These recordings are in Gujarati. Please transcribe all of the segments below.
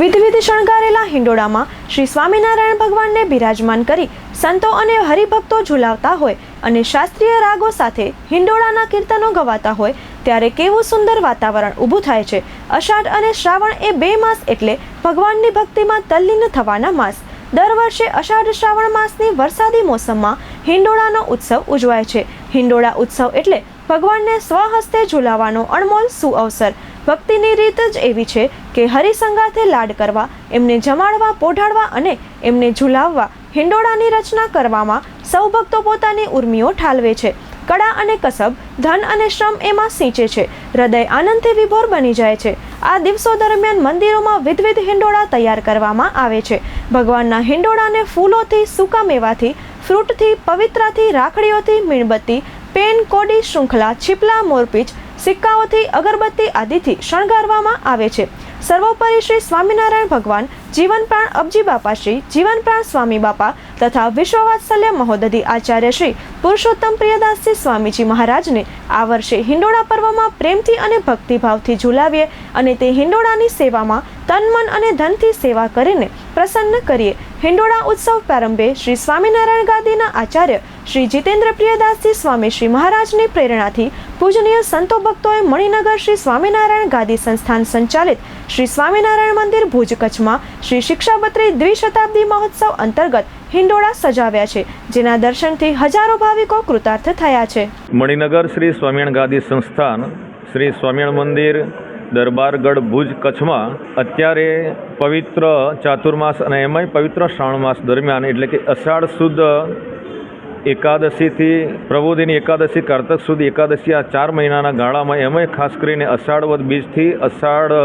વિધવિધ શણગારેલા હિંડોળામાં શ્રી સ્વામિનારાયણ ભગવાનને બિરાજમાન કરી સંતો અને હરિભક્તો ઝુલાવતા હોય અને શાસ્ત્રીય રાગો સાથે હિંડોળાના કીર્તનો ગવાતા હોય, ત્યારે કેવું સુંદર વાતાવરણ ઊભું થાય છે. અષાઢ અને શ્રાવણ એ બે માસ એટલે ભગવાનની ભક્તિમાં તલ્લીન થવાના માસ. દર વર્ષે અષાઢ શ્રાવણ માસની વરસાદી મોસમમાં હિંડોળાનો ઉત્સવ ઉજવાય છે. હિંડોળા ઉત્સવ એટલે ભગવાનને સ્વહસ્તે ઝુલાવવાનો અણમોલ સુઅવસર. ભક્તિની રીત જ એવી છે કે હરિસંગાથે લાડ કરવા, એમને જમાડવા, પોઢાડવા અને એમને ઝુલાવવા, હિંડોળાની રચના કરવામાં સૌ ભક્તો પોતાની ઉર્મિઓ ઠાલવે છે. કળા અને કસબ, ધન અને શ્રમ એમાં સિંચે છે. હૃદય આનંદથી વિભોર બની જાય છે. આ દિવસો દરમિયાન મંદિરોમાં વિધવિધ હિંડોળા તૈયાર કરવામાં આવે છે. ભગવાનના હિંડોળાને ફૂલોથી, સૂકા મેવાથી, ફ્રૂટથી, પવિત્રાથી, રાખડીઓથી મીણબત્તી, પેન, કોડી, શૃંખલા, છીપલા, મોરપીચ સિક્કાઓથી અગરબત્તી આદિથી શણગારવામાં આવે છે. સર્વોપરી શ્રી સ્વામિનારાયણ ભગવાન જીવનપ્રાણ અબજી બાપા શ્રી જીવન પ્રાણ સ્વામી બાપા તથા વિશ્વવાત્સલ્ય મહોદધિ આચાર્ય શ્રી પુરુષોત્તમ પ્રિયદાસજી સ્વામીજી મહારાજને આ વર્ષે હિંડોળા પર્વમાં પ્રેમથી અને ભક્તિભાવથી ઝુલાવીએ અને તે હિંડોળાની સેવામાં તન મન અને ધનથી સેવા કરીને પ્રસન્ન કરીએ. હિંડોળા ઉત્સવ પ્રારંભે શ્રી સ્વામિનારાયણ ગાદીના આચાર્ય શ્રી જીતેન્દ્ર પ્રિયદાસજી સ્વામી શ્રી મહારાજની પ્રેરણાથી પૂજનીય સંતો ભક્તોએ મણિનગર શ્રી સ્વામિનારાયણ ગાદી સંસ્થાન સંચાલિત શ્રી સ્વામિનારાયણ મંદિર ભુજ કચ્છમાં શ્રી શિક્ષાપત્રી દ્વિશતાબ્દી મહોત્સવ અંતર્ગત હિંડોળા સજાવ્યા છે, જેના દર્શનથી હજારો ભાવિકો કૃતાર્થ થયા છે. મણિનગર શ્રી સ્વામિનારાયણ ગાદી સંસ્થાન શ્રી સ્વામિનારાયણ મંદિર દરબારગઢ ભુજ કચ્છમાં અત્યારે પવિત્ર ચાતુર્માસ અને એમાંય પવિત્ર શ્રાવણ માસ દરમિયાન એટલે કે અષાઢ સુદ એકાદશીથી પ્રબોધિની એકાદશી, કારતક સુધી એકાદશી આ ચાર મહિનાના ગાળામાં એમાંય ખાસ કરીને અષાઢવદ બીજથી અષાઢ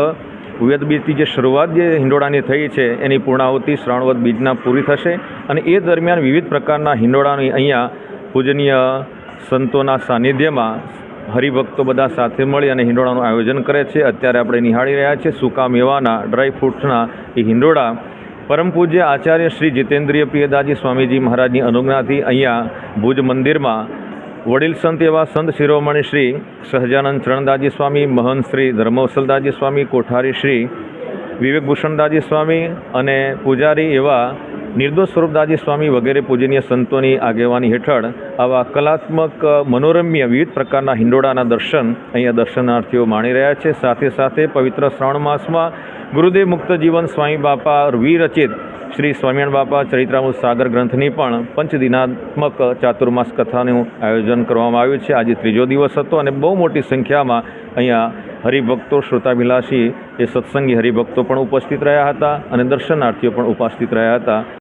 વેદ બીજથી જે શરૂઆત જે હિંડોળાની થઈ છે, એની પૂર્ણાહુતિ શ્રાવણવદ બીજના પૂરી થશે અને એ દરમિયાન વિવિધ પ્રકારના હિંડોળાની અહીંયા પૂજનીય સંતોના સાનિધ્યમાં હરિભક્તો બધા સાથે મળી અને હિંડોળાનું આયોજન કરે છે. અત્યારે આપણે નિહાળી રહ્યા છીએ સૂકા મેવાના ડ્રાય ફ્રૂટ્સના એ હિંડોળા. પરમ પૂજ્ય આચાર્ય શ્રી જીતેન્દ્રિય પ્રિયદાજી સ્વામીજી મહારાજની અનુજ્ઞાથી અહીંયા ભુજ મંદિરમાં વડીલ સંત એવા સંત શિરોમણી શ્રી સહજાનંદ ચરણદાજી સ્વામી, મહંત શ્રી ધર્મવસલદાજી સ્વામી, કોઠારી શ્રી વિવેકભૂષણદાજી સ્વામી અને પૂજારી એવા નિર્દોષ સ્વરૂપદાજી સ્વામી વગેરે પૂજનીય સંતોની આગેવાની હેઠળ આવા કલાત્મક મનોરમ્ય વિવિધ પ્રકારના હિંડોળાના દર્શન અહીંયા દર્શનાર્થીઓ માણી રહ્યા છે. સાથે સાથે પવિત્ર શ્રાવણ માસમાં ગુરુદેવ મુક્ત જીવન સ્વામી બાપા વિરચિત શ્રી સ્વામિનારાયણ બાપા ચરિત્રામૃત સાગર ગ્રંથની પણ પંચદિનાત્મક ચાતુર્માસ કથાનું આયોજન કરવામાં આવ્યું છે. આજે ત્રીજો દિવસ હતો અને બહુ મોટી સંખ્યામાં અહીંયા હરિભક્તો, શ્રોતાભિલાષી એ સત્સંગી હરિભક્તો પણ ઉપસ્થિત રહ્યા હતા અને દર્શનાર્થીઓ પણ ઉપસ્થિત રહ્યા હતા.